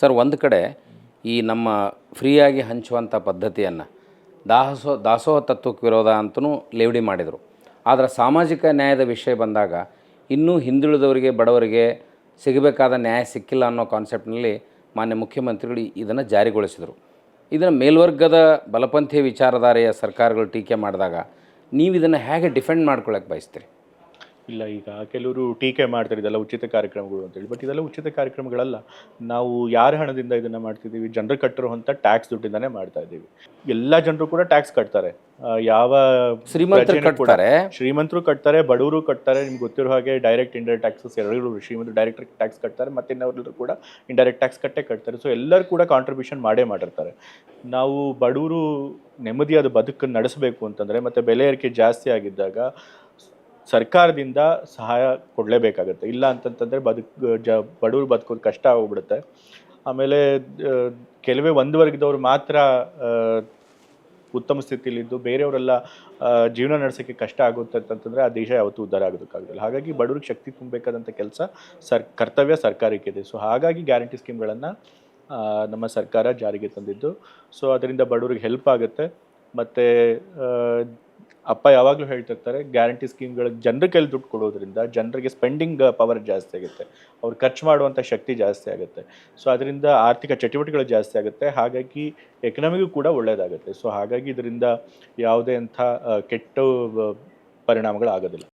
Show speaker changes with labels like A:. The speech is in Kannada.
A: ಸರ್, ಒಂದು ಕಡೆ ಈ ನಮ್ಮ ಫ್ರೀಯಾಗಿ ಹಂಚುವಂಥ ಪದ್ಧತಿಯನ್ನು ದಾಸೋ, ದಾಸೋಹ ತತ್ವಕ್ಕೆ ವಿರೋಧ ಅಂತಲೂ ಲೇವಡಿ ಮಾಡಿದರು. ಆದರೆ ಸಾಮಾಜಿಕ ನ್ಯಾಯದ ವಿಷಯ ಬಂದಾಗ ಇನ್ನೂ ಹಿಂದುಳಿದವರಿಗೆ, ಬಡವರಿಗೆ ಸಿಗಬೇಕಾದ ನ್ಯಾಯ ಸಿಕ್ಕಿಲ್ಲ ಅನ್ನೋ ಕಾನ್ಸೆಪ್ಟ್ನಲ್ಲಿ ಮಾನ್ಯ ಮುಖ್ಯಮಂತ್ರಿಗಳು ಇದನ್ನು ಜಾರಿಗೊಳಿಸಿದರು. ಇದನ್ನು ಮೇಲ್ವರ್ಗದ ಬಲಪಂಥೀಯ ವಿಚಾರಧಾರೆಯ ಸರ್ಕಾರಗಳು ಟೀಕೆ ಮಾಡಿದಾಗ ನೀವು ಇದನ್ನು ಹೇಗೆ ಡಿಫೆಂಡ್ ಮಾಡ್ಕೊಳ್ಳೋಕ್ಕೆ ಬಯಸ್ತೀರಿ?
B: ಇಲ್ಲ ಈಗ ಕೆಲವರು ಟೀಕೆ ಮಾಡ್ತಾರೆ ಇದೆಲ್ಲ ಉಚಿತ ಕಾರ್ಯಕ್ರಮಗಳು ಅಂತೇಳಿ ಬಟ್ ಇದೆಲ್ಲ ಉಚಿತ ಕಾರ್ಯಕ್ರಮಗಳಲ್ಲ. ನಾವು ಯಾರ ಹಣದಿಂದ ಇದನ್ನ ಮಾಡ್ತಿದ್ದೀವಿ? ಜನರು ಕಟ್ಟಿರುವಂಥ ಟ್ಯಾಕ್ಸ್ ದುಡ್ಡಿಂದಾನೇ ಮಾಡ್ತಾ ಇದ್ದೀವಿ. ಎಲ್ಲ ಜನರು ಕೂಡ ಟ್ಯಾಕ್ಸ್ ಕಟ್ತಾರೆ. ಯಾವ
A: ಶ್ರೀಮಂತರು ಕಟ್ತಾರೆ.
B: ಶ್ರೀಮಂತರು ಕಟ್ತಾರೆ ಬಡವರು ಕಟ್ತಾರೆ. ನಿಮ್ಗೆ ಗೊತ್ತಿರೋ ಹಾಗೆ ಡೈರೆಕ್ಟ್ ಇಂಡೈರೆಕ್ಟ್ ಟ್ಯಾಕ್ಸಸ್ ಎಲ್ಲರೂ ಶ್ರೀಮಂತರು ಡೈರೆಕ್ಟ್ ಟ್ಯಾಕ್ಸ್ ಕಟ್ತಾರೆ ಮತ್ತೆ ಇನ್ನವರೆಲ್ಲರೂ ಕೂಡ ಇಂಡೈರೆಕ್ಟ್ ಟ್ಯಾಕ್ಸ್ ಕಟ್ಟೇ ಕಟ್ತಾರೆ. ಸೊ ಎಲ್ಲರೂ ಕೂಡ ಕಾಂಟ್ರಿಬ್ಯೂಷನ್ ಮಾಡೇ ಮಾಡಿರ್ತಾರೆ. ನಾವು ಬಡವರು ನೆಮ್ಮದಿಯಾದ ಬದುಕನ್ನು ನಡೆಸಬೇಕು ಅಂತಂದರೆ ಮತ್ತು ಬೆಲೆ ಏರಿಕೆ ಜಾಸ್ತಿ ಆಗಿದ್ದಾಗ ಸರ್ಕಾರದಿಂದ ಸಹಾಯ ಕೊಡಲೇಬೇಕಾಗತ್ತೆ. ಇಲ್ಲ ಅಂತಂತಂದರೆ ಬದುಕು, ಜ, ಬಡವರು ಬದುಕೋದು ಕಷ್ಟ ಆಗೋಗ್ಬಿಡುತ್ತೆ ಆಮೇಲೆ ಕೆಲವೇ ಒಂದು ವರ್ಗದವ್ರು ಮಾತ್ರ ಉತ್ತಮ ಸ್ಥಿತಿಯಲ್ಲಿದ್ದು, ಬೇರೆಯವರೆಲ್ಲ ಜೀವನ ನಡೆಸೋಕ್ಕೆ ಕಷ್ಟ ಆಗುತ್ತೆ ಅಂತಂತಂದರೆ ಆ ದೇಶ ಯಾವತ್ತೂ ಉದ್ಧಾರ ಆಗೋದಕ್ಕಾಗಲ್ಲ ಹಾಗಾಗಿ ಬಡವ್ರಿಗೆ ಶಕ್ತಿ ತುಂಬಬೇಕಾದಂಥ ಕೆಲಸ ಸರ್, ಕರ್ತವ್ಯ ಸರ್ಕಾರಕ್ಕಿದೆ ಸೊ, ಹಾಗಾಗಿ ಗ್ಯಾರಂಟಿ ಸ್ಕೀಮ್ಗಳನ್ನು ನಮ್ಮ ಸರ್ಕಾರ ಜಾರಿಗೆ ತಂದಿದ್ದು. ಸೊ, ಅದರಿಂದ ಬಡವ್ರಿಗೆ ಹೆಲ್ಪ್ ಆಗುತ್ತೆ. ಮತ್ತು ಅಪ್ಪ ಯಾವಾಗಲೂ ಹೇಳ್ತಿರ್ತಾರೆ ಗ್ಯಾರಂಟಿ ಸ್ಕೀಮ್ಗಳು ಜನರ ಕೈಲಿ ದುಡ್ಡು ಕೊಡೋದ್ರಿಂದ ಜನರಿಗೆ ಸ್ಪೆಂಡಿಂಗ್ ಪವರ್ ಜಾಸ್ತಿ ಆಗುತ್ತೆ. ಅವ್ರು ಖರ್ಚು ಮಾಡುವಂಥ ಶಕ್ತಿ ಜಾಸ್ತಿ ಆಗುತ್ತೆ. ಸೊ ಅದರಿಂದ ಆರ್ಥಿಕ ಚಟುವಟಿಕೆಗಳು ಜಾಸ್ತಿ ಆಗುತ್ತೆ. ಹಾಗಾಗಿ ಎಕನಾಮಿಗೂ ಕೂಡ ಒಳ್ಳೆಯದಾಗುತ್ತೆ ಸೊ ಹಾಗಾಗಿ ಇದರಿಂದ ಯಾವುದೇ ಅಂಥ ಆ, ಕೆಟ್ಟ ಆ, ಪರಿಣಾಮಗಳು ಆಗೋದಿಲ್ಲ